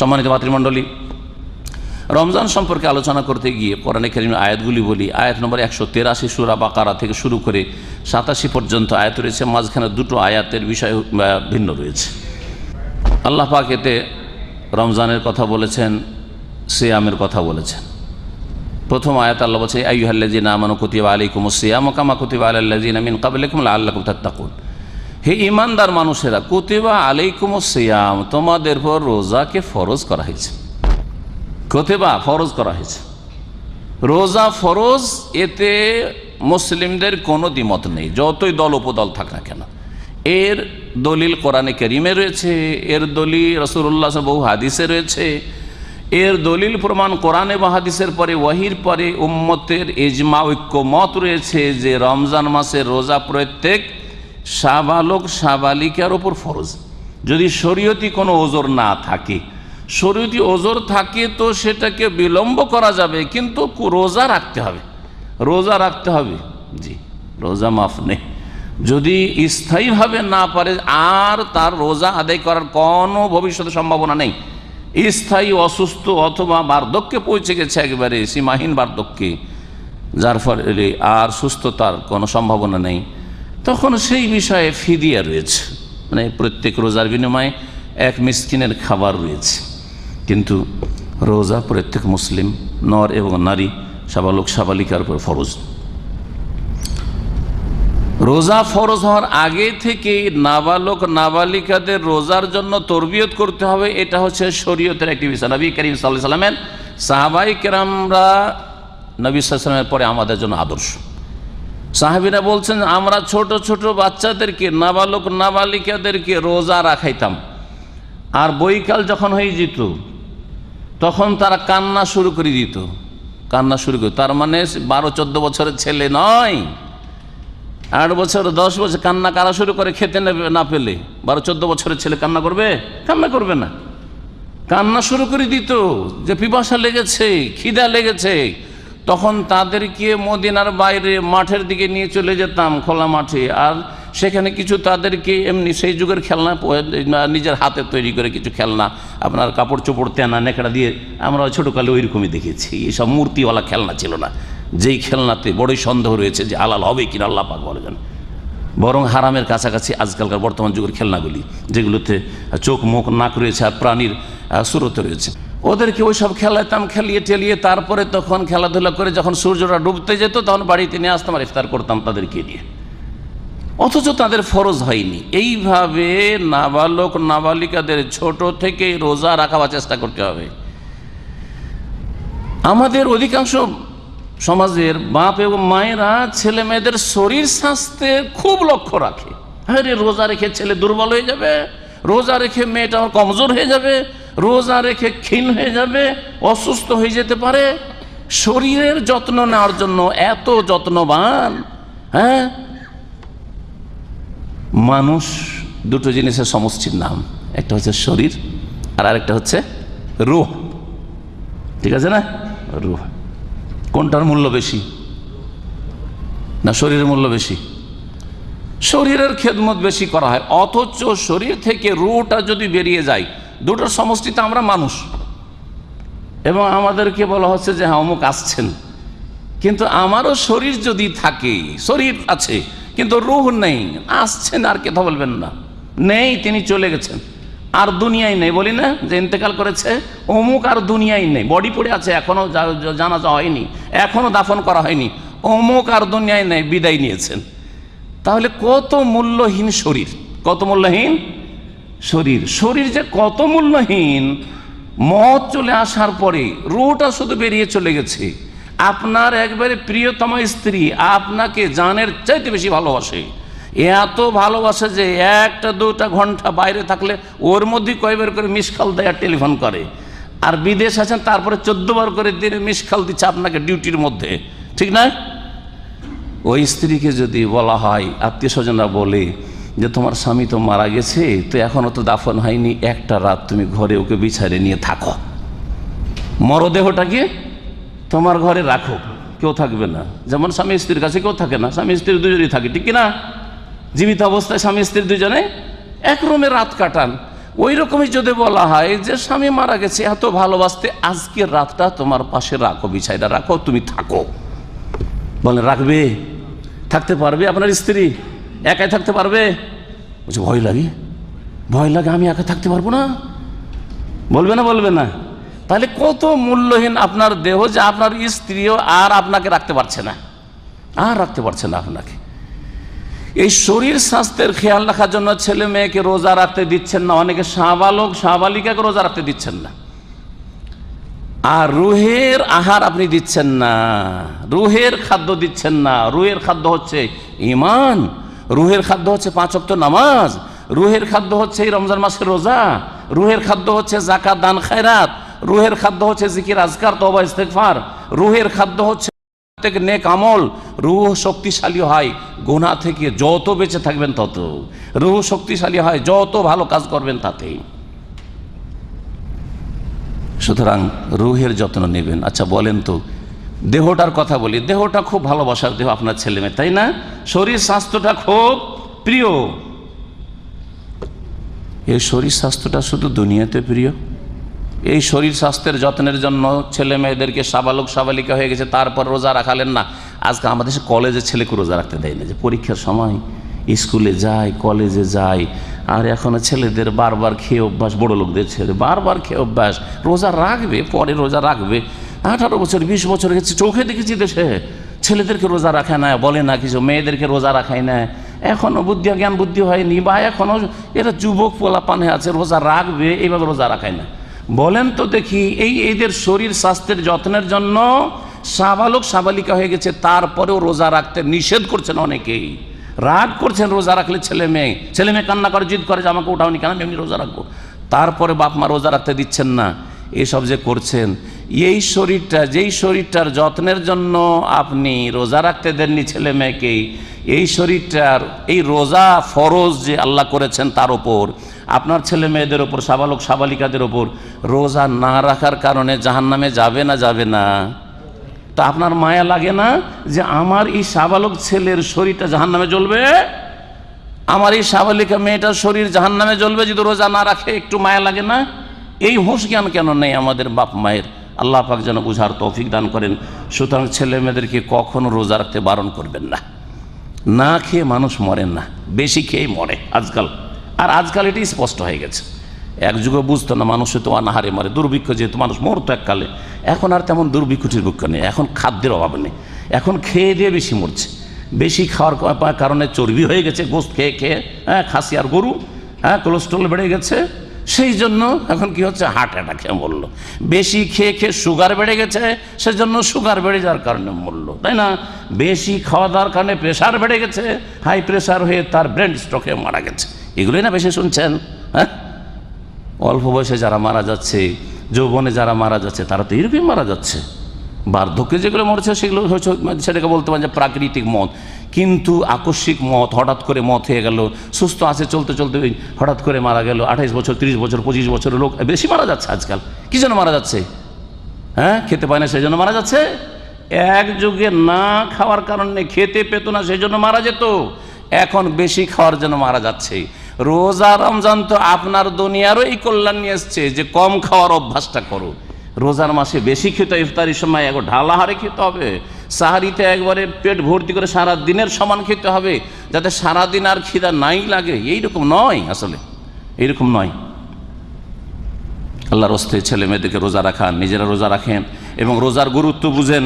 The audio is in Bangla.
সম্মানিত মাতৃমণ্ডলী, রমজান সম্পর্কে আলোচনা করতে গিয়ে কোরআনে কারিম আয়াতগুলি বলি। আয়াত নম্বর একশো তেরাশি সুরা বাকারা থেকে শুরু করে সাতাশি পর্যন্ত আয়াত রয়েছে। মাঝখানে দুটো আয়াতের বিষয় ভিন্ন রয়েছে। আল্লাহ পাক এতে রমজানের কথা বলেছেন, সিয়ামের কথা বলেছেন। প্রথম আয়াত আল্লাহ বলছে আইহাল্লাজিন আমানু কুতিবা আলাইকুম সিয়াম কামা কুতিবা আলাল্লাজিন আমিন কাবলাইকুম আল্লাহকুম তাত্তাকুন। হে ইমানদার মানুষেরা, কুতিবা আলাইকুম সিয়াম, তোমাদের পর রোজাকে ফরজ করা হয়েছে। কতিবা ফরজ করা হয়েছে। রোজা ফরজ, এতে মুসলিমদের কোনো দ্বিমত নেই, যতই দল উপদল থাক না কেন। এর দলিল কোরআনে করিমে রয়েছে, এর দলিল রসুল্লাহ বহু হাদিসে রয়েছে, এর দলিল প্রমাণ কোরআনে বা হাদিসের পরে, ওয়াহির পরে উম্মতের ইজমা ঐক্য মত রয়েছে যে রমজান মাসের রোজা প্রত্যেক সাবালক সাবালিকার ওপর ফরজ। যদি শরীয়তি কোনো ওজোর না থাকে, শরীয়তি ওজোর থাকে তো সেটাকে বিলম্ব করা যাবে, কিন্তু রোজা রাখতে হবে। রোজা রাখতে হবে? জি, রোজা মাফ নেই। যদি স্থায়ীভাবে না পারে, আর তার রোজা আদায় করার কোনো ভবিষ্যতে সম্ভাবনা নেই। স্থায়ী, অসুস্থ অথবা বার্ধক্যে পৌঁছে গেছে একবারে সীমাহীন বার্ধক্যে, যার ফলে আর সুস্থতার কোনো সম্ভাবনা নেই। তখন সেই বিষয়ে ফিদিয়া রয়েছে। মানে প্রত্যেক রোজার বিনিময়ে এক মিসকিনের খাবার রয়েছে। কিন্তু রোজা প্রত্যেক মুসলিম, নর এবং নারী, সাবালক, সাবালিকার উপর ফরজ। রোজা ফরজ হওয়ার আগে থেকে নাবালক, নাবালিকাদের রোজার জন্য তরবিয়ত করতে হবে, এটা হচ্ছে শরীয়তের একটি বিষয়। নবী করিম সাল্লাহ সাল্লামের সাহাবাই কেরামরা নবী সাল্লামের পরে আমাদের জন্য আদর্শ। সাহাবিরা বলছেন, আমরা ছোট ছোট বাচ্চাদেরকে, নাবালক, নাবালিকাদেরকে রোজা রাখাইতাম। আর বৈকাল যখন হয়ে যেত, তখন তারা কান্না শুরু করে দিত। কান্না শুরু করে, তার মানে বারো, চোদ্দ বছরের ছেলে নয়। আট বছর, দশ বছর কান্না কারা শুরু করে? খেতে না পেলে। বারো, চোদ্দ বছরের ছেলে কান্না করবে? কান্না করবে না। কান্না শুরু করে দিত যে পিপাসা লেগেছে, খিদা লেগেছে। তখন তাদেরকে মদিনার বাইরে মাঠের দিকে নিয়ে চলে যেতাম খোলা মাঠে। আর সেখানে কিছু তাদেরকে এমনি সেই যুগের খেলনা নিজের হাতে তৈরি করে কিছু খেলনা, আপনার কাপড় চোপড় তেনা, নেকড়া দিয়ে আমরা ছোটোকালে ওই রকমই দেখেছি। এইসব মূর্তিওয়ালা খেলনা ছিল না। যেই খেলনাতে বড়ই সন্দেহ রয়েছে যে আলাল হবে কিনা আল্লাহ পাক বলেন। বরং হারামের কাছাকাছি আজকালকার বর্তমান যুগের খেলনাগুলি, যেগুলোতে চোখ, মুখ, নাক রয়েছে আর প্রাণীর সুরত রয়েছে। ওদেরকে ওই সব খেলাতাম, খেলিয়ে টেলিয়ে তারপরে তখন খেলাধুলা করে যখন সূর্যটা ডুবতে যেত, তখন বাড়িতে নিয়ে আসতাম আর ইফতার করতাম তাদেরকে নিয়ে অথচ তাদের ফরজ হয়নি। এইভাবে নাবালক, নাবালিকাদের ছোট থেকে রোজা রাখাবার চেষ্টা করতে হবে। আমাদের অধিকাংশ সমাজের বাপ এবং মায়েরা ছেলে মেয়েদের শরীর স্বাস্থ্যের খুব লক্ষ্য রাখে। হ্যাঁ রে রোজা রেখে ছেলে দুর্বল হয়ে যাবে, রোজা রেখে মেয়েটা আমার কমজোর হয়ে যাবে রোজা রেখে ক্ষীণ হয়ে যাবে, অসুস্থ হয়ে যেতে পারে। শরীরের যত্ন নেওয়ার জন্য এত যত্নবান হ্যাঁ? মানুষ দুটো জিনিসের সমষ্টির নাম, একটা হচ্ছে শরীর আর আরেকটা হচ্ছে রুহ। ঠিক আছে না? রুহ। কোনটার মূল্য বেশি? না, শরীরের মূল্য বেশি? শরীরের খেদমত বেশি করা হয়, অথচ শরীর থেকে রুটা যদি বেরিয়ে যায় দুটোর সমষ্টিতে আমরা মানুষ। এবং আমাদেরকে বলা হচ্ছে যে হ্যাঁ অমুক আসছেন। কিন্তু আমারও শরীর যদি থাকে, শরীর আছে, কিন্তু রুহ নেই, আসছেন আর কথা বলবেন না। নেই, তিনি চলে গেছেন। আর দুনিয়ায় নেই, বলি না, যে ইন্তেকাল করেছে, অমুক আর দুনিয়ায় নেই। বডি পড়ে আছে এখনও জানা যাওয়া হয়নি এখনও দাফন করা হয়নি, অমুক আর দুনিয়ায় নেই, বিদায় নিয়েছেন। তাহলে কত মূল্যহীন শরীর, কত মূল্যহীন? শরীর। শরীর যে কত মূল্যহীন মত চলে আসার পরে রুটা শুধু বেরিয়ে চলে গেছে। আপনার একবারে প্রিয়তম স্ত্রী আপনাকে জানের চাইতে বেশি ভালোবাসে। এত ভালোবাসে যে একটা, দুটা ঘণ্টা বাইরে থাকলে ওর মধ্যেই কয়বার করে মিসখাল দেয় আর টেলিফোন করে। আর বিদেশ আছেন, তারপরে চোদ্দবার করে দিনে মিসখাল দিচ্ছে আপনাকে ডিউটির মধ্যে। ঠিক না ওই স্ত্রীকে যদি বলা হয়, আত্মীয় স্বজনরা বলে যে তোমার স্বামী তো মারা গেছে, তো এখনও তো দাফন হয়নি, একটা রাত তুমি ঘরে ওকে বিছারে নিয়ে থাকো। মরদেহটাকে তোমার ঘরে রাখো, কেউ থাকবে না। যেমন স্বামী স্ত্রীর কাছে কেউ থাকে না, স্বামী স্ত্রী দুজনেই থাকে, ঠিক না জীবিত অবস্থায় স্বামী স্ত্রী দুজনে এক রুমে রাত কাটান। ওই রকমই যদি বলা হয় যে স্বামী মারা গেছে, এত ভালোবাসতে আজকের রাতটা তোমার পাশে রাখো বিছাইটা রাখো, তুমি থাকো। বলে রাখবে? থাকতে পারবে আপনার স্ত্রী? একাই থাকতে পারবে? বলছে, ভয় লাগে। ভয় লাগে আমি একা থাকতে পারব না? বলবে না বলবে না। তাহলে কত মূল্যহীন আপনার দেহ যে আপনার স্ত্রীও আর আপনাকে রাখতে পারছে না। আর রাখতে পারছে না আপনাকে। এই শরীর স্বাস্থ্যের খেয়াল রাখার জন্য ছেলে মেয়েকে রোজা রাখতে দিচ্ছেন না। অনেকে শাহবালক শাহবালিকাকে রোজা রাখতে দিচ্ছেন না। আর রুহের আহার আপনি দিচ্ছেন না। রুহের খাদ্য দিচ্ছেন না। রুহের খাদ্য হচ্ছে ইমান। রুহের খাদ্য হচ্ছে পাঁচ অক্ত নামাজ, রুহের খাদ্য হচ্ছে এই রমজান মাসের রোজা, রুহের খাদ্য হচ্ছে জাকাত দান, খায়রাত, রুহের খাদ্য হচ্ছে জিকির, আজকার তবা ইস্তেকফার রুহের খাদ্য হচ্ছে প্রত্যেক নেক আমল, রুহ শক্তিশালী হয় গুণা থেকে যত বেঁচে থাকবেন তত, রুহ শক্তিশালী হয়, যত ভালো কাজ করবেন তাতেই। সুতরাং রুহের যত্ন নেবেন। আচ্ছা বলেন তো দেহটার কথা বলি। দেহটা খুব ভালোবাসার দেহ আপনার ছেলে মেয়ে, তাই না? শরীর স্বাস্থ্যটা খুব প্রিয়। এই শরীর স্বাস্থ্যটা শুধু দুনিয়াতে প্রিয়? এই শরীর স্বাস্থ্যের যত্নের জন্য ছেলে মেয়েদেরকে সাবালক সাবালিকা হয়ে গেছে, তারপর রোজা রাখালেন না। আজকে আমাদের দেশে কলেজে ছেলেকে রোজা রাখতে দেয় না, যে পরীক্ষার সময় স্কুলে যায়, কলেজে যায়, আর এখন ছেলেদের বারবার খেয়ে অভ্যাস বড় লোকদের ছেলে বারবার খেয়ে অভ্যাস। রোজা রাখবে, পরে রোজা রাখবে। আঠারো বছর, বিশ বছর গেছে, চোখে দেখেছি দেশে। ছেলেদেরকে রোজা রাখে না, বলে না কিছু, মেয়েদেরকে রোজা রাখায় না। এখনও বুদ্ধি জ্ঞান বুদ্ধি হয়নি, বা এখনও এরা যুবক পোলাপানে আছে, রোজা রাখবে, এইভাবে রোজা রাখায় না। বলেন তো দেখি, এই এদের শরীর স্বাস্থ্যের যত্নের জন্য সাবালক, সাবালিকা হয়ে গেছে, তারপরেও রোজা রাখতে নিষেধ করছেন অনেকেই। রাগ করছেন রোজা রাখলে ছেলে মেয়ে। ছেলে মেয়ে কান্না করে, জিদ করে, যে আমাকে উঠাওনি কেন, আমি এমনি রোজা রাখব। তারপরে বাপ মা রোজা রাখতে দিচ্ছেন না। এসব যে করছেন এই শরীরটা, যেই শরীরটার যত্নের জন্য আপনি রোজা রাখতে দেননি ছেলে মেয়েকেই, এই শরীরটার, এই রোজা ফরজ যে আল্লাহ করেছেন তার ওপর, আপনার ছেলে মেয়েদের ওপর, সাবালক সাবালিকাদের ওপর, রোজা না রাখার কারণে জাহান নামে যাবে না যাবে না। তা আপনার মায়া লাগে না যে আমার এই সাবালক ছেলের শরীরটা জাহান নামে জ্বলবে? আমার এই সাবালিকা মেয়েটার শরীর জাহান নামে জ্বলবে যদি রোজা না রাখে, একটু মায়া লাগে না? এই হুঁশ জ্ঞান কেন নেই আমাদের বাপ মায়ের? আল্লাহ পাক যেন বুঝার তৌফিক দান করেন। সুতরাং ছেলে মেয়েদেরকে কখনো রোজা রাখতে বারণ করবেন না। না খেয়ে মানুষ মরে না, বেশি খেয়েই মরে আজকাল। আর আজকাল এটাই স্পষ্ট হয়ে গেছে। এক যুগে বুঝতো না মানুষ তো অনাহারে মরে, দুর্ভিক্ষ যেহেতু মানুষ মরতো এককালে। এখন আর তেমন দুর্ভিক্ষ দুর্ভিক্ষ নেই, এখন খাদ্যের অভাব নেই। এখন খেয়ে দিয়ে বেশি মরছে। বেশি খাওয়ার কারণে চর্বি হয়ে গেছে, গোস্ত খেয়ে খেয়ে হ্যাঁ খাসি আর গরু হ্যাঁ কোলেস্ট্রল বেড়ে গেছে। সেই জন্য এখন কি হচ্ছে? হার্ট অ্যাটাকে মরলো। বেশি খেয়ে খেয়ে সুগার বেড়ে গেছে, সেজন্য সুগার বেড়ে যাওয়ার কারণে মরলো, তাই না? বেশি খাওয়া দাওয়ার কারণে প্রেশার বেড়ে গেছে হাই প্রেশার হয়ে তার ব্রেন স্ট্রোকে মারা গেছে। এগুলোই না বেশি শুনছেন? হ্যাঁ? অল্প বয়সে যারা মারা যাচ্ছে, যৌবনে যারা মারা যাচ্ছে, তারা তো এরকমই মারা যাচ্ছে। বার্ধক্যে যেগুলো মরেছে, সেগুলো সেটাকে বলতে পারেন যে প্রাকৃতিক মত কিন্তু আকস্মিক মত হঠাৎ করে মত হয়ে গেল, সুস্থ আছে চলতে চলতে হঠাৎ করে মারা গেল, আঠাইশ বছর, তিরিশ বছর, পঁচিশ বছরের লোক বেশি মারা যাচ্ছে আজকাল। কি জন্য মারা যাচ্ছে? হ্যাঁ? খেতে পায় না, সেই জন্য মারা যাচ্ছে? এক যুগে না খাওয়ার কারণে খেতে পেত না, সেই জন্য মারা যেত। এখন বেশি খাওয়ার জন্য মারা যাচ্ছে। রোজা রমজান তো আপনার দুনিয়ারও এই কল্যাণ নিয়ে এসছে, যে কম খাওয়ার অভ্যাসটা করো। রোজার মাসে বেশি খেতে ইফতারির সময় একবার ঢালা হারে খেতে হবে, সাহারিতে একবারে পেট ভর্তি করে সারা দিনের সমান খেতে হবে, যাতে সারাদিন আর খিদা নাই লাগে। এইরকম নয় আসলে, এইরকম নয়। আল্লাহর অস্তে ছেলে মেয়েদেরকে রোজা রাখান নিজেরা রোজা রাখেন এবং রোজার গুরুত্ব বুঝেন।